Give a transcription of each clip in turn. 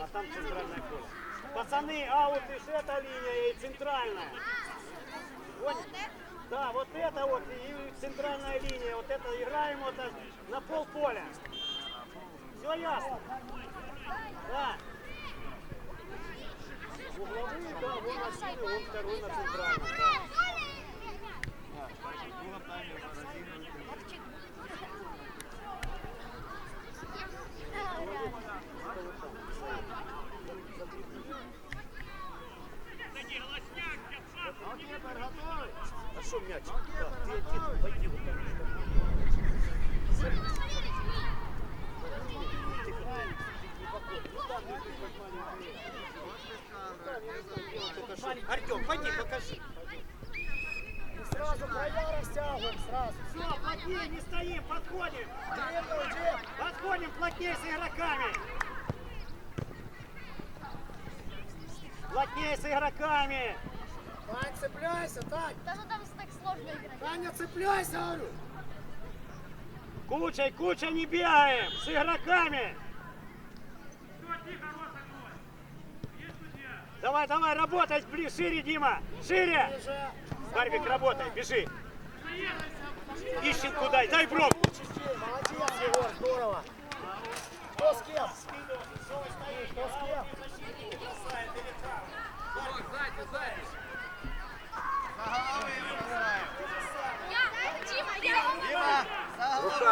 а там центральное поле. Пацаны, аут лишь эта линия и центральная. Вот, да, вот это вот и центральная линия, вот это играем вот на пол поля. Все ясно? Да. Угловые, да, вон один, вон второй на центральном. Да. А что мяч? Да, ты один, пойди вот так. Артем, пойди, покажи. Сразу края растягиваем, сразу. Все, плотнее не стоим, подходим. Длинную иди. Подходим плотнее с игроками. Плотнее с игроками. Тань, цепляйся, Тань. Да ну там так сложно играть. Таня, цепляйся, говорю. Кучей, кучей не бегаем. С игроками. Давай, давай, работай ближе, шире, Дима. Шире. Барвик, работай, бежи. Ищенку дай, дай брок. Молодец, Егор, здорово. Кто с кем? Кто с кем? Я, Дима, я. Руками, руками. Играй. Играй, не бойся. Владик, уходи, уходи. Всё, Куда ты пошел? Я... Ходим, чтобы было видно. Да, Максим, подходим, не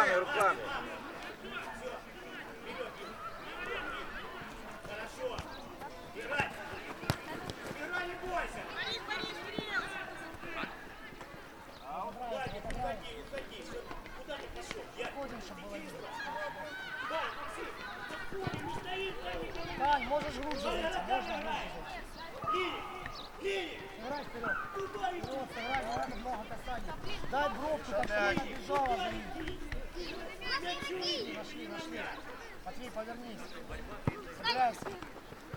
стоит, Владик. Тань, можешь глубже зайти, можно глубже зайти. Линия. Сыграй вперед. Вперед, сыграй, не надо много касаний. Дай бровку, так что она бежала за ним. Нашли, нашли. Матвей, повернись. Цепляйся.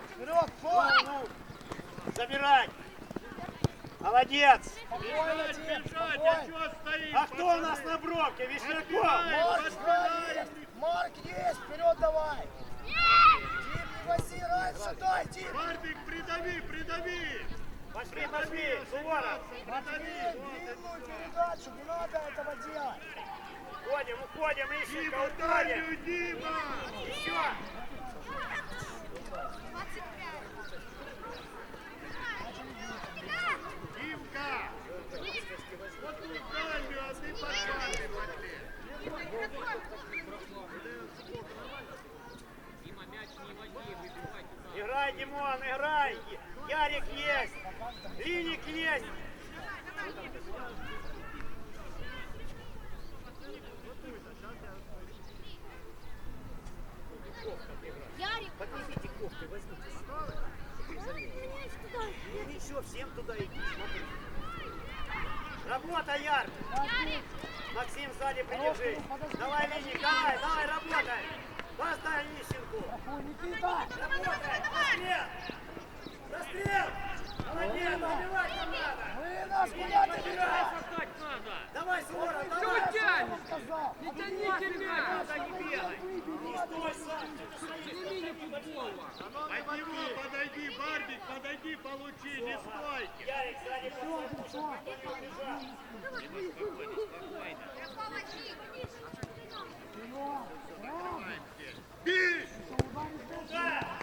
Вперед, фол! Забирай. Молодец. Спокойно, Дим, спокойно. А кто у нас на бровке? Вишняков. Марк! Марк есть! Вперед давай! Дим, не вози раньше, дай, Дим! Барбик, придави, придави! Пошли, пошли. Суворов. Матвей, длинную передачу, не надо этого делать! Уходим, уходим. Дима, уходим. Дима! Еще. Димка! Вот тут дальнюю, а ты подсадный, Матвей! Играй, Димон, играй. Ярик есть. Линик есть. Поднимите кофты, возьмите. Ну ничего, всем туда иди, смотри. Работа, Яр. Максим сзади придержи. Давай, Линик, давай, давай, работай. Поставь Ищенку. Ой, Никита! Работай, расстрел. Расстрел. Молодец, забивать там надо. Вынос, куда ты бежал? Давай, Суворов, давай. тянешь? Не тяните мяч! Надо не стой. От него подойди, Барбик, подойди, получи, не стой! Ярик, сзади не убежал. Бей! Да,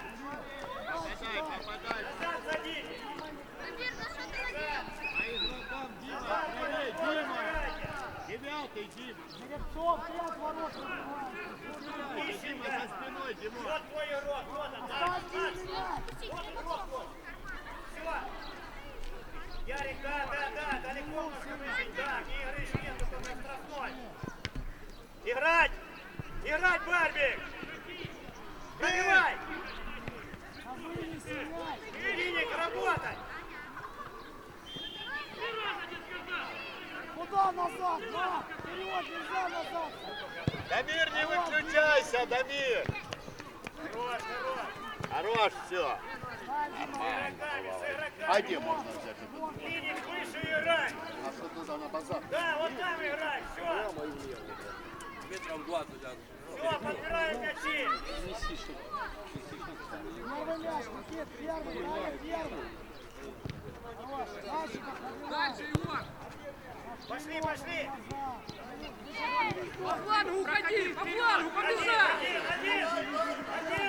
Подай, попадай! назад садись. Дима, скорей, Дима! Девятый, Дима! Жеребцов, ты от ворот Дима, Ищенко. за спиной, Дима! Вот твой игрок, вот он, да. Оставьте меня! Вот игрок твой. Все. Ярик, да, да, да, далеко можно выйти, да, не игры ж нет, только на штрафной. Играть! Играть, Барбик! Пробивай! А вы не стреляй! Линик, работай! Куда назад? Да! Вперед, нельзя назад! Дамир, не выключайся, Дамир! Хорош, хорош! Хорош, все! Дай, Дима, Игроками, с игроками! А где можно взять этот? Линик выше играй! А что туда на базар? Да, вот там играй, все! Метров 20 Все, подбираем мячи! Первый мяч, Никит, первый, Даня, первый. Дальше подходи. Пошли, пошли! По флангу уходи, по флангу, побежать! Один, один!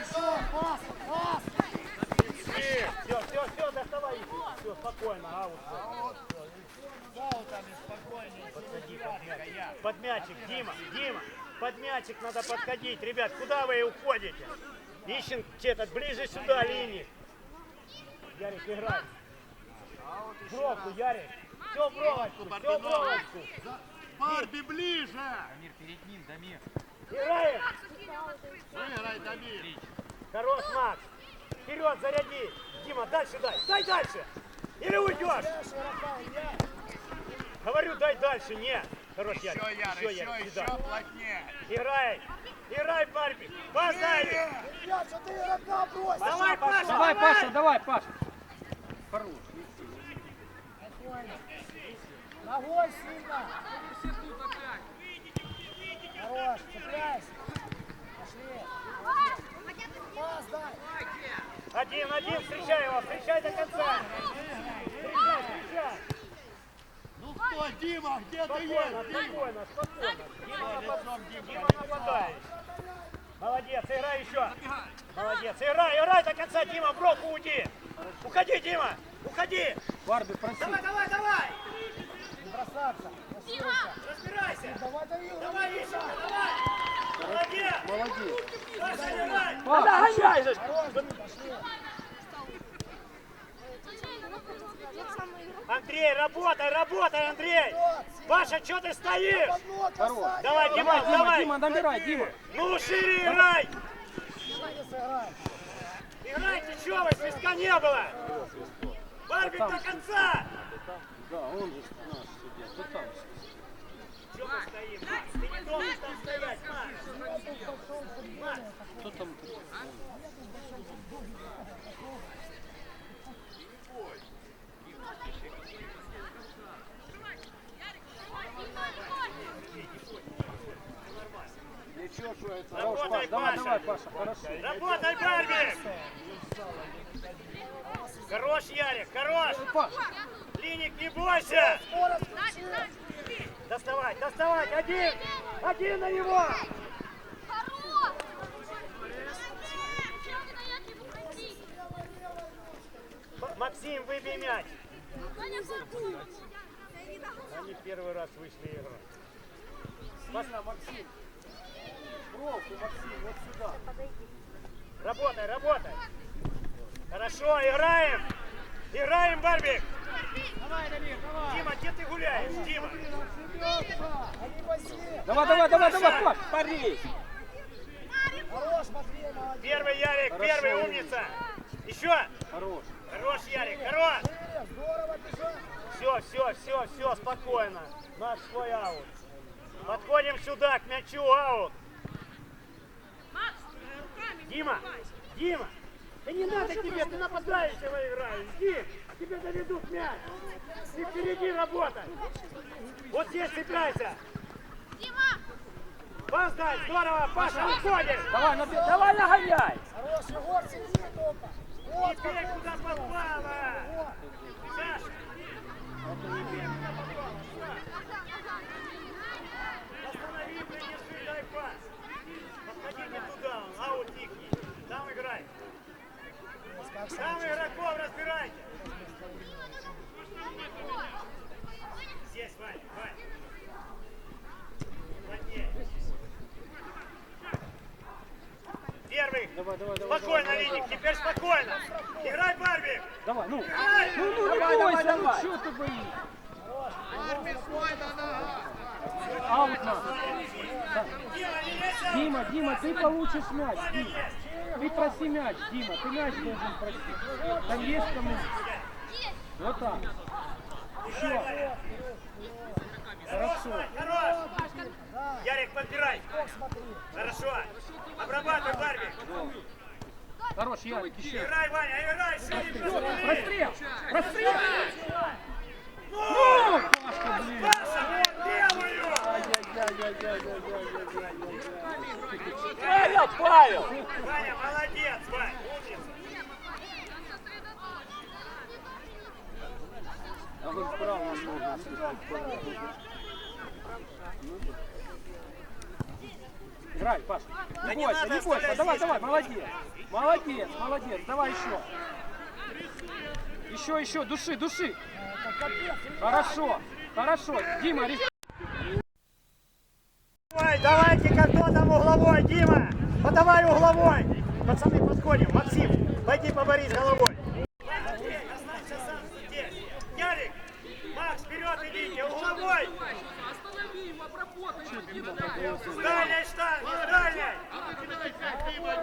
Еще, пас, пас. Все, все, все, доставай. Все, спокойно, аут. Подходи под мячик. Под мячик, Дима, Дима. Под мячик надо подходить. Ребят, куда вы уходите? Ищем этот ближе сюда линии. Ярик, играй. В бровку, Ярик. Все в бровочку, все в бровочку. Барби ближе! Дамир, перед ним, Дамир. Играем. Выиграй, Дамир! Хорош, Макс. Вперед, заряди. Дима, дальше дай. Дай дальше. Или уйдешь. Говорю, дай дальше. Нет. Хорош, Ярик. Еще, Яр, Еще, еще, Ярик, еще сюда. плотнее! Играй. Играй, Барби. Поставь. Илья, что ты игрока брось? Давай, Паша, Давай, Паша, давай, Паша. Хорош. Ногой сильно. Хорош, цепляйся. Пошли. Пас дай. Один, один, встречай его. Встречай до конца. Встречай, встречай. Ну кто, Дима, где ты есть? Дима? спокойно, спокойно. Дима, Лицом, Дима, Дима нападаешь. Молодец, играй еще. Молодец, играй, играй до конца, Дима, в бровку уйди. Уходи, Дима, уходи. Барби, проси. Давай, давай, давай. Не бросаться. Усилься. Разбирайся. Давай, дави, Давай, Миша, давай. Молодец. Молодец. Саша, играй. Хорош, Дим, пошли. Андрей, работай, работай, Андрей. Паша, что ты стоишь? Касайся. Давай, Дима, давай, Дима, давай. Дима, набирай, Дима. Ну, шире играй. Играйте, что вы, свистка не было. Барбик до конца. Да, он же наш судья. Кто там? Что мы стоим, Макс? Ты не должен там стоять, Макс. Кто там? Ничего, что это? Хорош, Работай, Паш, давай, Паша. давай, Паша, хорошо. Работай, Барбик. Хорош, Ярик, хорош. Паша, Линик, не бойся. Доставай, доставай. Один. Один на него. Максим, выбей мяч. Они первый раз вышли играть. Максим. Максим, вот сюда. Работай, работай. Хорошо, играем. Играем, Барбик. Дима, где ты гуляешь? Дима. Давай, давай, давай, давай, Паш, пари. Хорош, Матвей, молодец. Первый Ярик, Хорошо. первый умница. Еще. Хорош. Хорош, Ярик, хорош. Шире, Здорово бежать. Все, все, все, все, спокойно. Наш свой аут. Подходим сюда, к мячу, аут. Дима, Дима, да не надо тебе, ты нападающего играешь. Дим, тебе доведут мяч. Ты впереди работай. Вот здесь цепляйся. Пас дай, здорово, Паша, уходишь. Давай, наби... давай нагоняй. Хорош, Егор, сиди только. Вот, Теперь куда попало. Вот. Саша. Останови, мяч, Дима. Ты проси мяч, Дима. Ты мяч должен просить. Там есть кому? Вот так. Еще. Хорошо. Хорош. Ярик, подбирай. Хорошо. Обрабатывай, Барби. Хорош, Ярик, еще. Играй, Ваня, играй. Расстрел. Расстрел. Ну! Пашка, блин. Паша, белую. Ай-яй-яй-яй-яй-яй-яй играть, Павел! Ваня, молодец, умница. А вы справа можно. Играй, Паш. Не бойся, не бойся. Давай, давай, молодец. Молодец, молодец. Давай еще. Еще, еще, души, души. Хорошо, хорошо. Дима, Давай, давайте там угловой, Дима! Подавай угловой! Пацаны, подходим. Максим, пойди поборись головой. Останься. Ярик, Макс, вперед идите, угловой! Дима,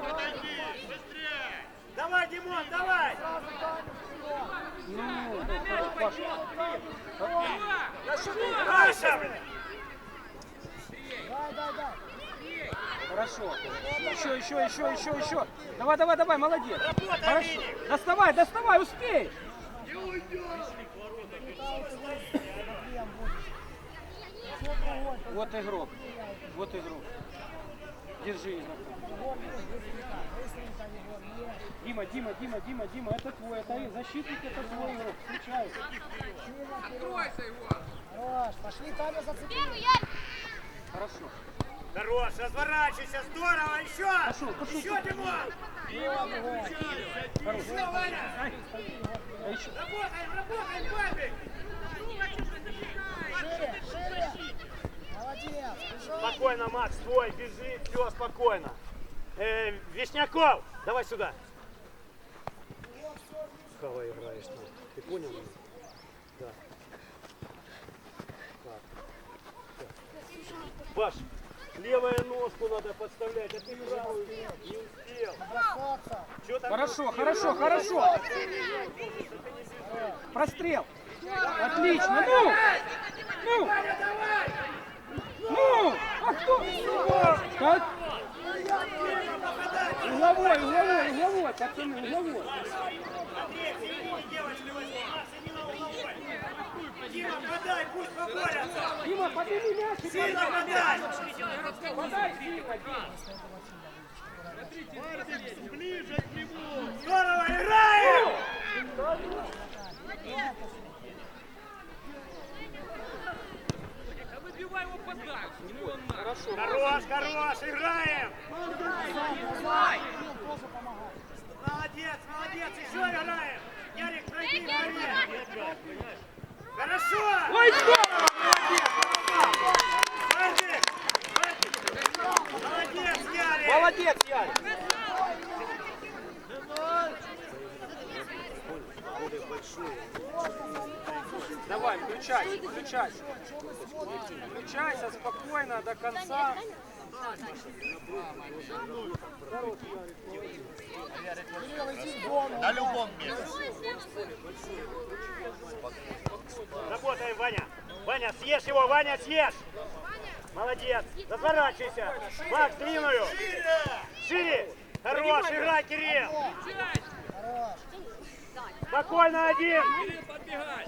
подойди, быстрее! Давай, Димон, давай! Раша, блин! Хорошо. Еще, еще, еще, еще, еще. Давай, давай, давай, молодец. Работай, Хорошо. Доставай, доставай, успеешь. Вот игрок. Вот игрок. Держи игрока. Дима, Дима, Дима, Дима, Дима, это твой, это защитник, это твой игрок. Встречай. Хорош, пошли там и зацепили. Первый, Ярик. Хорошо. Хорош, разворачивайся, здорово, еще! Пошел, пошел, Еще. Димон! Еще, Ваня! Работаем, работаем, папик! Шире, шире. Молодец. Бежал. Спокойно, Макс, твой, бежи, все, спокойно. Э, Вишняков, давай сюда. Хава играешь там. Ты понял? меня? Да. Так. Так. Паш, левую ножку надо подставлять, а ты не успел. Бросаться. Чё там Хорошо, не успел? хорошо, хорошо. Прострел. Отлично. Ну! Ну! Ну! А кто? Как? Угловой, угловой, угловой, пацаны, угловой. Андрей, середине девочки возьми. Дима, подай, пусть поборются. Дима, подними мяч Сильно подай. подай. Дима, Дима. Ближе к нему! Здорово играем! Хорошо. Хорош, хорош, играем! Молодец, молодец, еще играем! Ярик, пройди, пройди! Хорошо! Ой! Барбик! Барбик! Молодец, Ярик! Молодец, Ярик. Давай, включайся, включайся. Включайся спокойно до конца. На любом месте. Работаем, Ваня! Ваня, съешь его, Ваня, съешь! Молодец! Разворачивайся! Макс, длинную! Шире! Хорош, играй, Кирилл! Спокойно, один!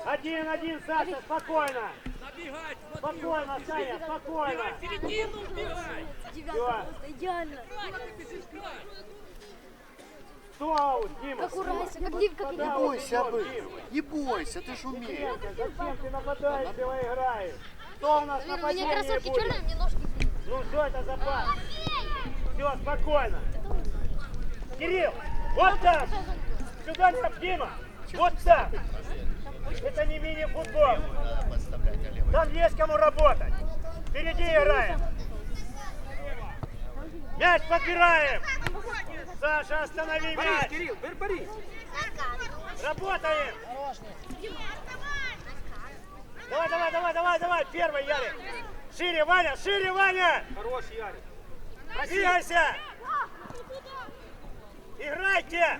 Один, один, Саша, спокойно! Спокойно, Саня, спокойно! Всё. Идеально. Кто аут, Дима? Как Дим, как вот бойся. Не бойся, ты ж умеешь. Зачем ты нападающего играешь? Кто у нас Наверное, у меня нападение кроссовки будет? черные, мне ножки блин. Ну что это за пас? Все, спокойно. Кирилл, вот так. Сюда не Дима. Вот так. Это не мини-футбол. Там есть кому работать. Впереди играем. Мяч подбираем. Саша, останови Борис, мяч. Кирилл, Борис. Работаем. Давай, давай, давай, давай, давай. Первый, Ярик. Шире, Ваня, шире, Ваня. Хорош, Ярик. Двигайся. Играйте.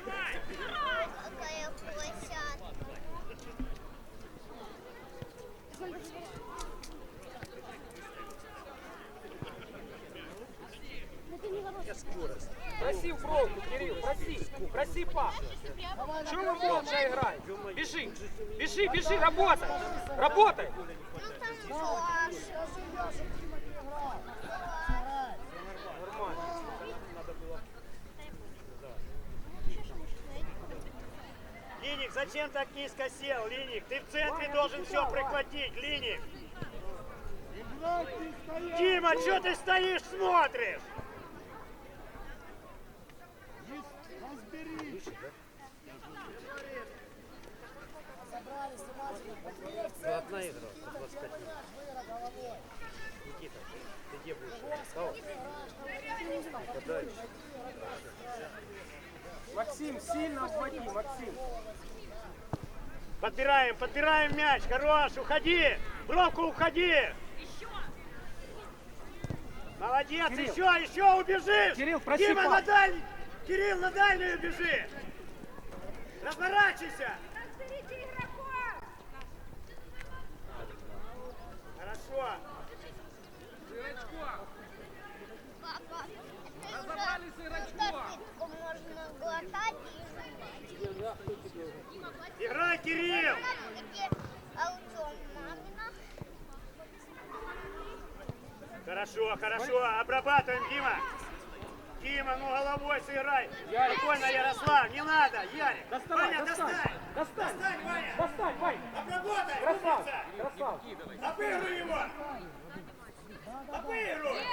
Проси в бровку, Кирилл, проси. Проси пас. Чего вы молча играете? Бежи, бежи, бежи, работай. Работай. Яша, Дима не играл. Играй. Нормально. Зачем так низко сел, Линик? Ты в центре должен все прихватить, Линик. Дима, что ты стоишь, смотришь? Разберись! Одна игра, 25 минут. Выра головой. Никита, ты где будешь? Кого? Максим, сильно обводи, Максим. Подбираем, подбираем мяч. Хорош, уходи. Бровку, уходи. Молодец, Кирилл. еще, еще убежишь. Кирилл, проси Дима, на дальний. Кирилл, на дальнюю бежи. Разворачивайся. Хорошо Разобрали с Ирачкова. можно глотать и Играй, Кирилл. Хорошо, хорошо. Обрабатываем, Дима. Дима, ну головой сыграй. Ярик. Спокойно, Ярослав, не надо. Ярик. Доставай, Ваня, достань. достань. Достань. Достань, Ваня. Достань, Вань. Обработай. Умница. красав. Обыгрывай его! Обыгрывай!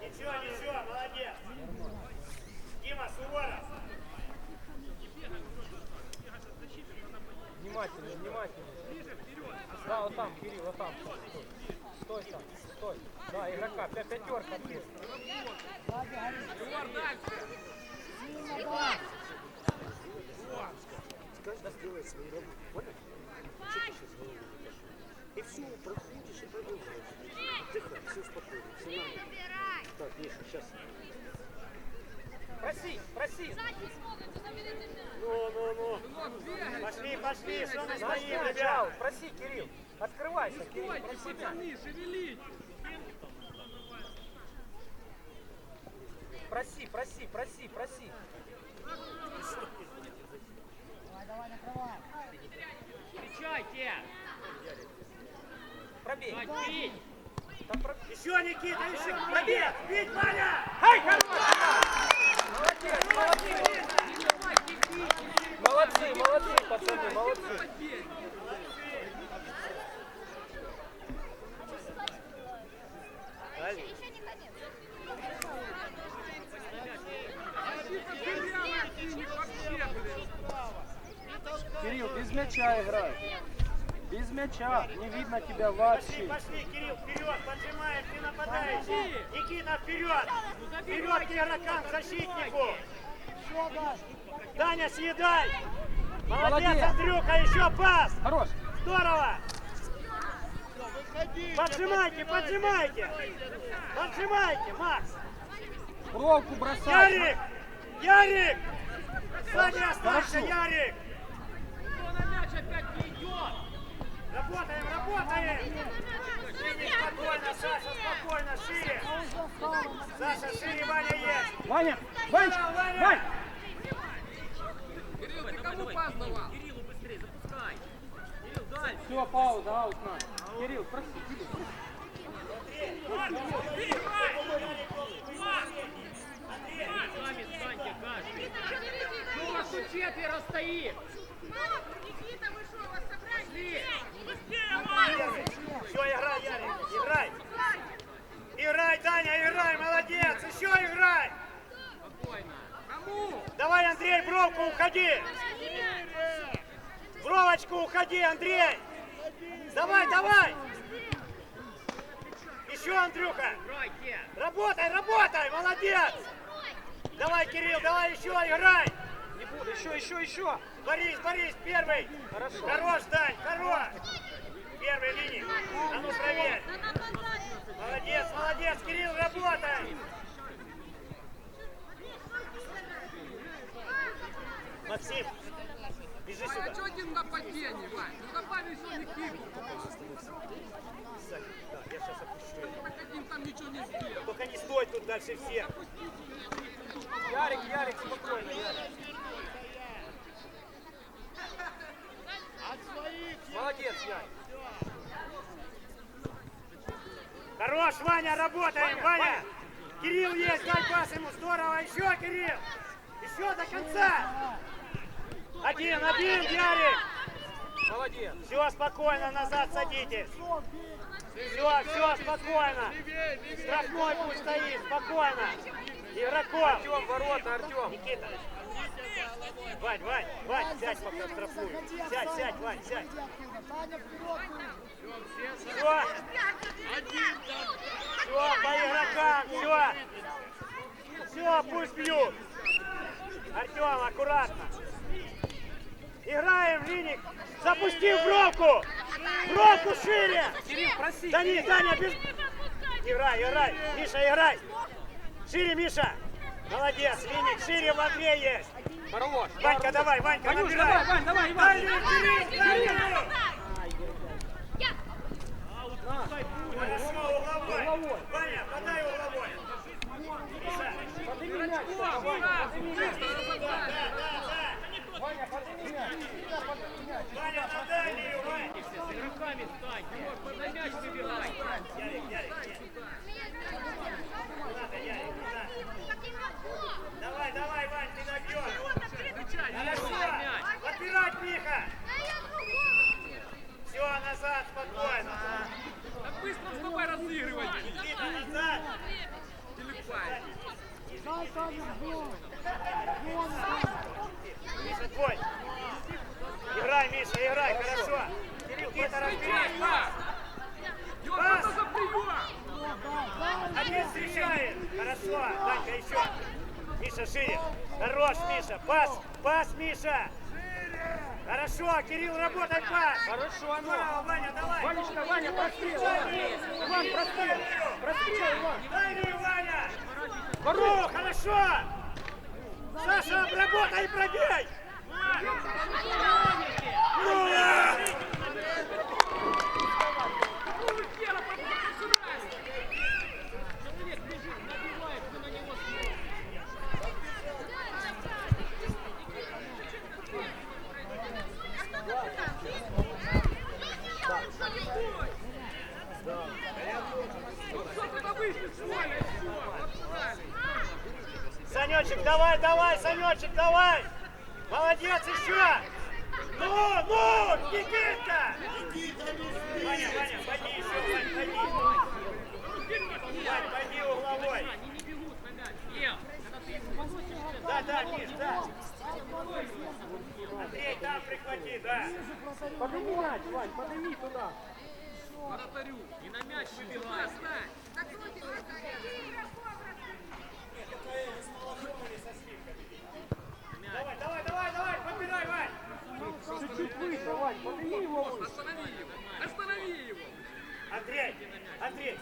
Ничего, ничего, молодец! Дима, Суворов! Внимательно, внимательно. Да, вот там, Кирилл, вот там. Стой, стой там, стой. Да, игрока, пя- пятерка ты. Каждый сделает свою работу, понял? И все, проходишь и продолжаешь. Отдыхай, все спокойно, все нормально. Так, Миша, сейчас. Проси, проси. Ну, ну, ну. Пошли, пошли, что мы стоим, ребят? Проси, Кирилл. Открывайся, Кирилл, проси мяч. Проси, проси, проси, проси. Давай, давай, накрывай. Встречайте! Пробей. Бить! Там про- Еще, Никита, еще! Пробег! Бить, Ваня! Ай, хорош! Молодцы. Молодцы, пацаны, молодцы. Не. Кирилл, без мяча играй. Без мяча. Не видно тебя Пошли, вообще. пошли, Кирилл, вперед, поджимаем, ты нападающий. Никита, вперед! Вперед к игрокам, к защитнику! Даня, съедай! Молодец, Молодец. Андрюха, еще пас! Хорош. Здорово! Поджимайте, поджимайте! Поджимайте, Макс! Бровку бросай. Ярик! Ярик! Сзади останься. Ярик! Кто на мяч опять не идет? Работаем, работаем! Спокойно, Саша, спокойно, шире! Саша, шире, Ваня есть! Ваня, Ванечка, Вань. Кирилл, ты кому пас давал? Кириллу быстрее, запускай! Кирилл, дальше! Все, пауза, аут на. Кирилл, проси! Ну у вас тут четверо стоит! Пошли! Все, играй, Ярик, играй! Играй, Даня, играй, молодец! Еще играй! Спокойно! Кому? Давай, Андрей, бровку, уходи! Бровочку, уходи, Андрей! Давай, давай! Еще, Андрюха! Работай, работай, молодец! Давай, Кирилл, давай еще, играй! Не буду, еще, еще, еще. Борис, Борис, первый! Хорошо. Хорош, Дань, хорош! Первый линии. А ну, проверь! Молодец, молодец, Кирилл, работай! Максим, бежи сюда. что один нападение, Вань? Ну добавь еще Никиту! Сзади. Да, я сейчас опущу. Так один там ничего не сделал! Только не стой тут дальше всех. Ярик, Ярик, спокойно, Ярик. Молодец, Ярик. Хорош, Ваня, работаем, Ваня, Ваня! Ваня. Кирилл есть, дай пас ему, здорово, еще, Кирилл! Еще до конца! Один, один, Ярик! Молодец. Все, спокойно, назад садитесь. Все, все, спокойно. Штрафной пусть стоит, спокойно. Игроков. Артем, ворота, Артем. Никита. Вань, Вань, Вань, сядь пока штрафую. Сядь, сядь, Вань, сядь. Все. Все, по игрокам, все. Все, пусть бьют. Артем, аккуратно. Играем, Линик. Запусти в бровку. Бровку шире. Кирилл, проси. Дани, Даня, без... Играй, играй. Миша, играй. Шире, Миша. Молодец, Линик, шире в Андрей есть. Хорош. Ванька, давай, Ванька, Ванюш, набирай. давай, Вань, давай, Иван. Дальний, Кирилл, дальний. Хорошо, угловой. Угловой. Ваня, подай угловой. Миша. Подними мяч. Ваня, подними мяч. Да, да, да. Ваня, подними мяч. На игроками стань. Тимур, под мяч выбирай. Ярик, Ярик, нет. Куда-то, Ярик, куда? Давай, давай, Вань, ты набьешь. Встречай, не Хорошо. забывай мяч. Отбирать, Миха. Все, назад, спокойно. Так быстро вставай разыгрывать. Никита, назад. Телепай. Дай, Таня, вон! Миша, твой. Играй, Миша, играй, хорошо. Никита, разберись, пас. Йо, Пас. что за прием? Один встречает. Хорошо. Данька, еще. Миша, шире. Хорош, Миша. Пас. Пас, Миша. Хорошо, Кирилл, работай, пас. Хорошо. Здорово, Ваня, давай. Ванечка, Ваня, прострел. Иван, прострел. Прострел, Иван. Дай мне, Ваня. Ну, хорошо. Саша, обработай и пробей. Ну, а! Человек бежит, набивает, ты на него смотришь. Ну что ты на вышли, Коля, еще? Отправили. Санечек, давай, давай, Санечек, давай. Молодец, еще. Ну, ну, Никита. Ваня, Ваня, пойди еще, Вань, пойди. Вань, пойди угловой. Они не бегут Да, да, Миш, да. Андрей, там прихвати, да. Подними мяч, Вань, подними туда. вратарю, не на мяч выбивай. Давай, давай, давай, давай, подбирай, Вань. Чуть-чуть выше, Вань, подними его выше. Останови его. Останови его. Андрей, Андрей.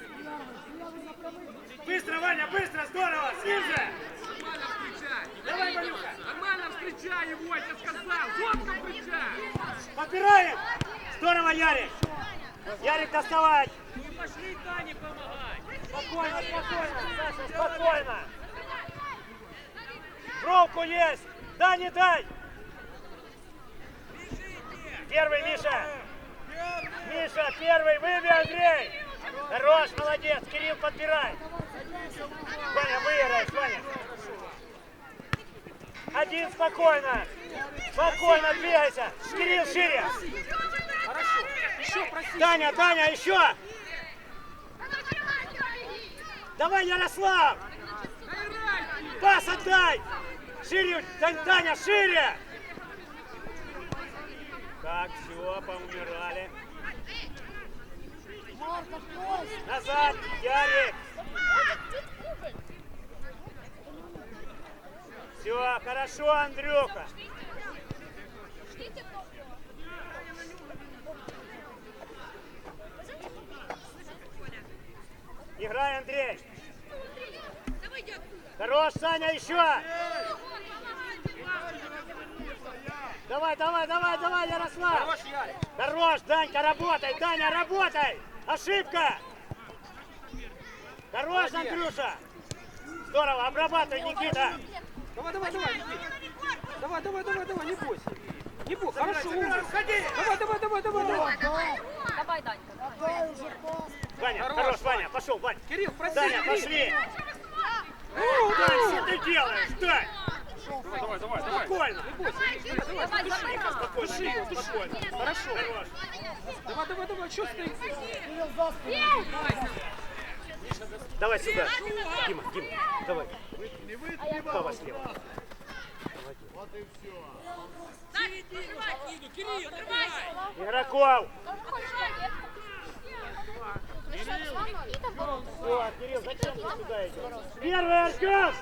Быстро, Ваня, быстро, здорово, с ним же. Нормально встречай. Давай, Ванюха. Нормально встречай его, я сказал. Жестко встречай. Подбираем. Здорово, Ярик. Ярик, доставать. Мы пошли Тане помогать. Спокойно, спокойно, Саша, спокойно. Бровку есть. Да, не дай. Первый, Миша. Миша, первый, выбей, Андрей. Хорош, молодец. Кирилл, подбирай. Ваня, выиграешь, Ваня. Один, спокойно. Спокойно двигайся. Кирилл, шире. Хорошо. Еще проси. Таня, Таня, еще. Давай, Ярослав. Пас отдай. Шире, Таня, шире. Так, все, поумирали. Назад, Ярик. Все, хорошо, Андрюха. Играй, Андрей. Хорош, Саня, еще. Давай, давай, давай, давай, Ярослав. Хорош, Ярик. Хорош, Данька, работай, Даня, работай. Ошибка. Хорош, Андрюша. Здорово, обрабатывай, Никита. Давай, давай, давай, Никит. Давай, давай, давай, давай, не бойся. Не бойся, хорошо, умница. Давай, давай, давай, давай, давай. Давай, Данька. Пас! Ваня, Хорош, хорош, Ваня, пошел, Вань. Кирилл, проси. Даня, пошли. Дань, что ты делаешь, Дань? Давай, давай, давай. Спокойно. Души его, души. Хорошо. Давай, давай, давай, что стоит? Кирилл. Давай сюда. Дима, Дима, давай. Не вы, Пава слева. Вот и все. Игроков. О, Кирилл, зачем ты сюда идешь? Первый Артем!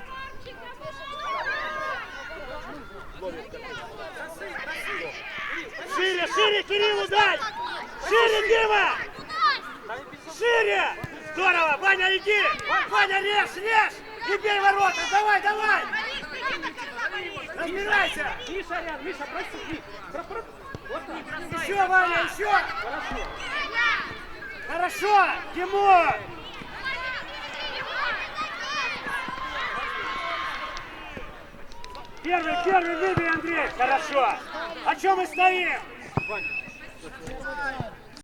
Шире, шире, Кириллу дай! Шире, Дима! Шире! Здорово! Ваня, иди! Ваня, режь, режь! И бей ворота! Давай, давай! Разбирайся! Миша рядом, Миша, проси, Миш. Про- про- Вот так. Еще, Ваня, еще! Хорошо. Хорошо! Тимур! Первый, первый выбей, Андрей! Хорошо! А чем мы стоим?